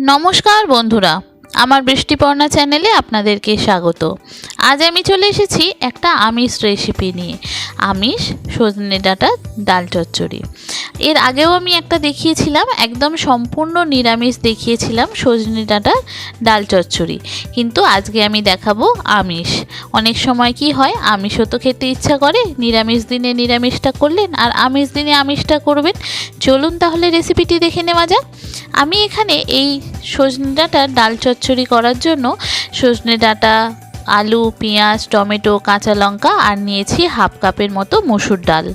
নমস্কার বন্ধুরা, আমার বৃষ্টিপর্ণা চ্যানেলে আপনাদেরকে স্বাগত। আজ আমি চলে এসেছি একটা আমিষ রেসিপি নিয়ে। আমিষ, সজনে ডাঁটা, ডাল চচ্চড়ি। এর আগেও আমি একটা দেখিয়েছিলাম, একদম সম্পূর্ণ নিরামিষ দেখিয়েছিলাম সজনে ডাঁটার ডাল চচ্চড়ি। কিন্তু আজকে আমি দেখাবো আমিষ। অনেক সময় কি হয়, আমিষও তো খেতে ইচ্ছা করে, নিরামিষ দিনে নিরামিষটা করলেন আর আমিষ দিনে আমিষটা করবেন। চলুন তাহলে রেসিপিটি দেখে নেওয়া যাক। আমি এখানে এই সজনে ডাঁটার ডাল চচ্চড়ি করার জন্য সজনে ডাঁটা, আলু, পেঁয়াজ, টমেটো, কাঁচা লঙ্কা আর নিয়েছি হাফ কাপের মতো মসুর ডাল।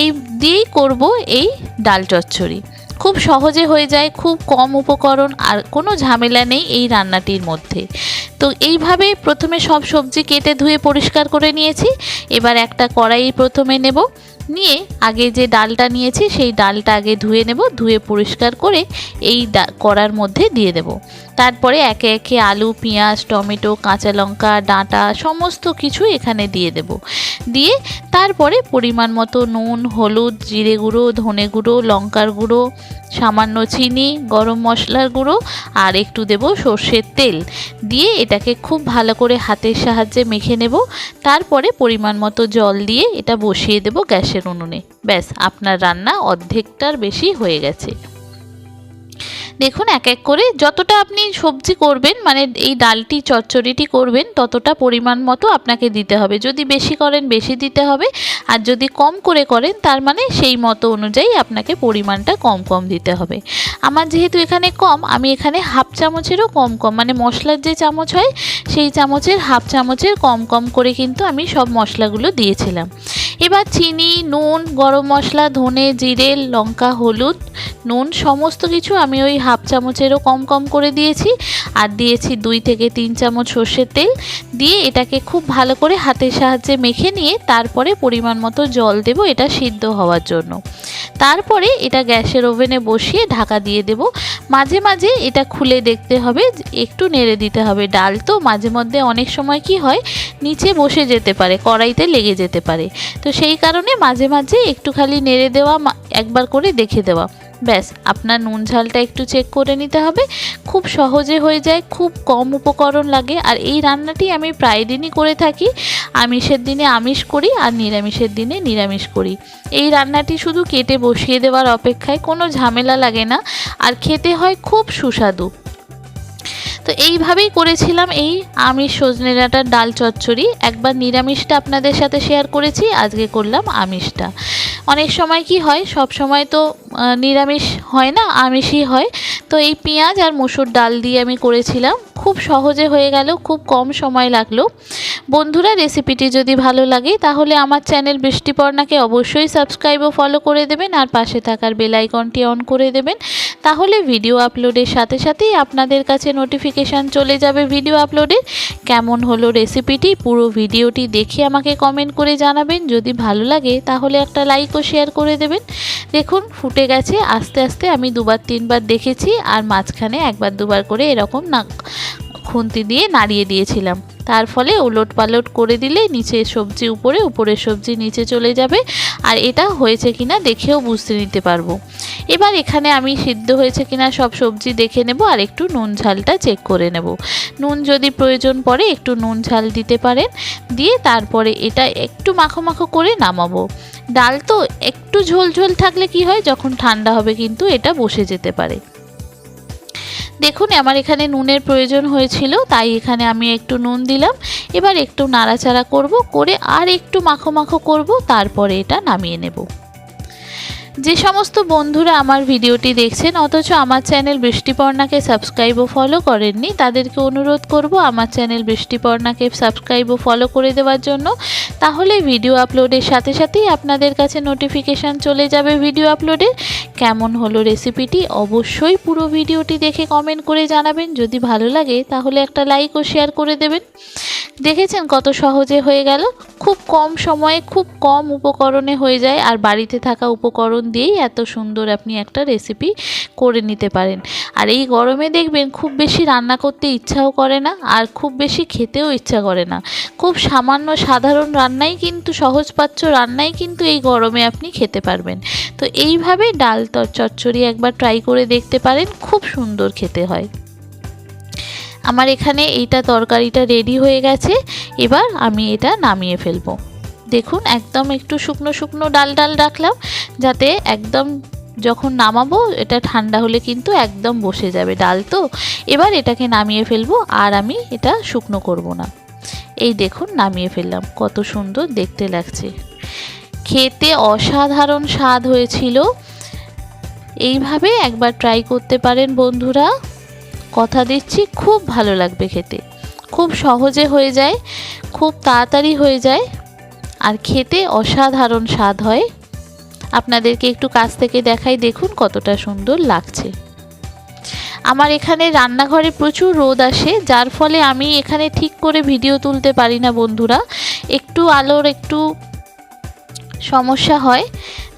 এই দিয়েই করব এই ডাল চচ্চড়ি। খুব সহজে হয়ে যায়, খুব কম উপকরণ আর কোনো ঝামেলা নেই এই রান্নাটির মধ্যে। তো এইভাবে প্রথমে সব সবজি কেটে ধুয়ে পরিষ্কার করে নিয়েছি। এবার একটা কড়াই প্রথমে নেব। নিয়ে আগে যে ডালটা নিয়েছি, সেই ডালটা আগে ধুয়ে নেব, ধুয়ে পরিষ্কার করে এই কড়ার মধ্যে দিয়ে দেব। তারপরে একে একে আলু, পেঁয়াজ, টমেটো, কাঁচা লঙ্কা, ডাঁটা সমস্ত কিছু এখানে দিয়ে দেব। দিয়ে তারপরে পরিমাণ মতো নুন, হলুদ, জিরে গুঁড়ো, ধনে গুঁড়ো, লঙ্কার গুঁড়ো, সামান্য চিনি, গরম মশলার গুঁড়ো আর একটু দেব সর্ষের তেল। দিয়ে এটাকে খুব ভালো করে হাতের সাহায্যে মেখে নেব। তারপরে পরিমাণ মতো জল দিয়ে এটা বসিয়ে দেব গ্যাসের উনুনে। ব্যাস, আপনার রান্না অর্ধেকটার বেশি হয়ে গেছে। দেখুন, এক এক করে যতটা আপনি সবজি করবেন মানে এই ডালটি, চচ্চড়িটি করবেন, ততটা পরিমাণ মতো আপনাকে দিতে হবে। যদি বেশি করেন, বেশি দিতে হবে। আর যদি কম করে করেন, তার মানে সেই মতো অনুযায়ী আপনাকে পরিমাণটা কম কম দিতে হবে। আমার যেহেতু এখানে কম, আমি এখানে হাফ চামচেরও কম কম। মানে মশলার যে চামচ হয়, সেই চামচের হাফ চামচের কম কম করে কিন্তু আমি সব মশলাগুলো দিয়েছিলাম। এবার চিনি, নুন, গরম মশলা, ধনে, জিরে, লঙ্কা, হলুদ, নুন, সমস্ত কিছু আমি ওই হাফ চামচেরও কম কম করে দিয়েছি। আর দিয়েছি দুই থেকে তিন চামচ সর্ষের তেল। দিয়ে এটাকে খুব ভালো করে হাতের সাহায্যে মেখে নিয়ে তারপরে পরিমাণ মতো জল দেব এটা সিদ্ধ হওয়ার জন্য। তারপরে এটা গ্যাসের ওভেনে বসিয়ে ঢাকা দিয়ে দেব। মাঝে মাঝে এটা খুলে দেখতে হবে, একটু নেড়ে দিতে হবে। ডাল তো মাঝে মধ্যে অনেক সময় কি হয়, নিচে বসে যেতে পারে, কড়াইতে লেগে যেতে পারে। তো সেই কারণে মাঝে মাঝে একটু খালি নেড়ে দেওয়া একবার করে দেখে দেওয়া। ব্যাস, আপনার নুন ঝালটা একটু চেক করে নিতে হবে। খুব সহজে হয়ে যায়, খুব কম উপকরণ লাগে। আর এই রান্নাটি আমি প্রায় দিনই করে থাকি। আমিষের দিনে আমিষ করি আর নিরামিষের দিনে নিরামিষ করি। এই রান্নাটি শুধু কেটে বসিয়ে দেওয়ার অপেক্ষায় কোনো ঝামেলা লাগে না। আর খেতে হয় খুব সুস্বাদু। তো এইভাবেই করেছিলাম এই আমিষ সজনে ডাঁটার ডাল চচ্চড়ি। একবার নিরামিষটা আপনাদের সাথে শেয়ার করেছি, আজকে করলাম আমিষটা। অনেক সময় কি হয়, সব সময় তো নিরামিষ হয় না, আমিষই হয়। তো এই পেঁয়াজ আর মুসুর ডাল দিয়ে আমি করেছিলাম। খুব সহজে হয়ে গেল, খুব কম সময় লাগল। বন্ধুরা রেসিপিটি যদি ভালো লাগে, তাহলে আমার চ্যানেল বৃষ্টিপর্ণাকে অবশ্যই সাবস্ক্রাইব ও ফলো করে দেবেন আর পাশে থাকার বেল আইকনটি অন করে দেবেন। তাহলে ভিডিও আপলোডের সাথে সাথেই আপনাদের কাছে নোটিফিকেশান চলে যাবে ভিডিও আপলোডের কেমন হলো রেসিপিটি পুরো ভিডিওটি দেখে আমাকে কমেন্ট করে জানাবেন। যদি ভালো লাগে, তাহলে একটা লাইক ও শেয়ার করে দেবেন। দেখুন, ফুটে গেছে, আস্তে আস্তে আমি দুবার তিনবার দেখেছি, আর মাঝখানে একবার দুবার করে এরকম না খুন্তি দিয়ে নাড়িয়ে দিয়েছিলাম। তার ফলে উলট পালট করে দিলে নিচে সবজি উপরে, উপরের সবজি নিচে চলে যাবে। আর এটা হয়েছে কিনা দেখেও বুঝতে নিতে পারব। এবার এখানে আমি সিদ্ধ হয়েছে কিনা সব সবজি দেখে নেব আর একটু নুন ঝালটা চেক করে নেব। নুন যদি প্রয়োজন পড়ে একটু নুন ঝাল দিতে পারেন। দিয়ে তারপরে এটা একটু মাখো মাখো করে নামাবো। ডাল তো একটু ঝোল ঝোল থাকলে কি হয়, যখন ঠান্ডা হবে কিন্তু এটা বসে যেতে পারে। দেখুন, আমার এখানে নুনের প্রয়োজন হয়েছিল, তাই এখানে আমি একটু নুন দিলাম। এবার একটু নাড়াচাড়া করব, করে আর একটু মাখো মাখো করব, তারপরে এটা নামিয়ে নেব। যে সমস্ত বন্ধুরা আমার ভিডিওটি দেখছেন, অথচ আমার চ্যানেল বৃষ্টিপর্ণাকে সাবস্ক্রাইব ও ফলো করেননি, তাদেরকে অনুরোধ করব আমার চ্যানেল বৃষ্টিপর্ণাকে সাবস্ক্রাইব ও ফলো করে দেওয়ার জন্য। তাহলে ভিডিও আপলোডের সাথে সাথেই আপনাদের কাছে নোটিফিকেশান চলে যাবে ভিডিও আপলোডের কেমন হলো রেসিপিটি অবশ্যই পুরো ভিডিওটি দেখে কমেন্ট করে জানাবেন। যদি ভালো লাগে তাহলে একটা লাইক ও শেয়ার করে দেবেন। দেখেছেন কত সহজে হয়ে গেল? খুব কম সময়ে, খুব কম উপকরণে হয়ে যায়। আর বাড়িতে থাকা উপকরণ দিয়েই এত সুন্দর আপনি একটা রেসিপি করে নিতে পারেন। আর এই গরমে দেখবেন খুব বেশি রান্না করতে ইচ্ছাও করে না, আর খুব বেশি খেতেও ইচ্ছা করে না। খুব সামান্য সাধারণ রান্নাই কিন্তু, সহজপাচ্য রান্নাই কিন্তু এই গরমে আপনি খেতে পারবেন। তো এইভাবে ডাল চচ্চড়ি একবার ট্রাই করে দেখতে পারেন, খুব সুন্দর খেতে হয়। আমার এখানে এইটা তরকারিটা রেডি হয়ে গেছে। এবার আমি এটা নামিয়ে ফেলব। দেখুন, একদম একটু শুকনো শুকনো ডাল ডাল রাখলাম, যাতে একদম যখন নামাবো, এটা ঠান্ডা হলে কিন্তু একদম বসে যাবে ডাল তো। এবার এটাকে নামিয়ে ফেলব, আর আমি এটা শুকনো করব না। এই দেখুন, নামিয়ে ফেললাম। কত সুন্দর দেখতে লাগছে। খেতে অসাধারণ স্বাদ হয়েছিল। এইভাবে একবার ট্রাই করতে পারেন বন্ধুরা। কথা দিচ্ছি, খুব ভালো লাগবে খেতে। খুব সহজে হয়ে যায়, খুব তাড়াতাড়ি হয়ে যায়, আর খেতে অসাধারণ স্বাদ হয়। আপনাদেরকে একটু কাছ থেকে দেখাই, দেখুন কতটা সুন্দর লাগছে। আমার এখানে রান্নাঘরে প্রচুর রোদ আসে, যার ফলে আমি এখানে ঠিক করে ভিডিও তুলতে পারি না বন্ধুরা। একটু আলোর একটু সমস্যা হয়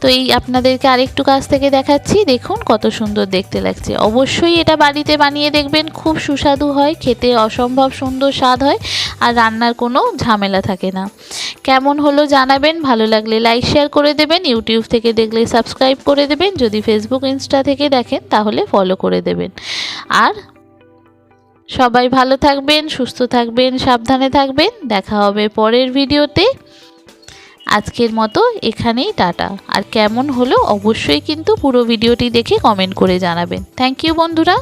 তো এই আপনাদেরকে আরেকটু কাছ থেকে দেখাচ্ছি। দেখুন কত সুন্দর দেখতে লাগছে। অবশ্যই এটা বাড়িতে বানিয়ে দেখবেন, খুব সুস্বাদু হয়, খেতে অসম্ভব সুন্দর স্বাদ হয়, আর রান্নার কোনো ঝামেলা থাকে না। কেমন হলো জানাবেন, ভালো লাগলে লাইক শেয়ার করে দেবেন ইউটিউব থেকে দেখলে সাবস্ক্রাইব করে দেবেন, যদি ফেসবুক ইনস্টা থেকে দেখেন তাহলে ফলো করে দেবেন। আর সবাই ভালো থাকবেন, সুস্থ থাকবেন, সাবধানে থাকবেন। দেখা হবে পরের ভিডিওতে আজকের মতো এখানেই টাটা। আর কেমন হলো অবশ্যই কিন্তু পুরো ভিডিওটি দেখে কমেন্ট করে জানাবেন। থ্যাংক ইউ বন্ধুরা।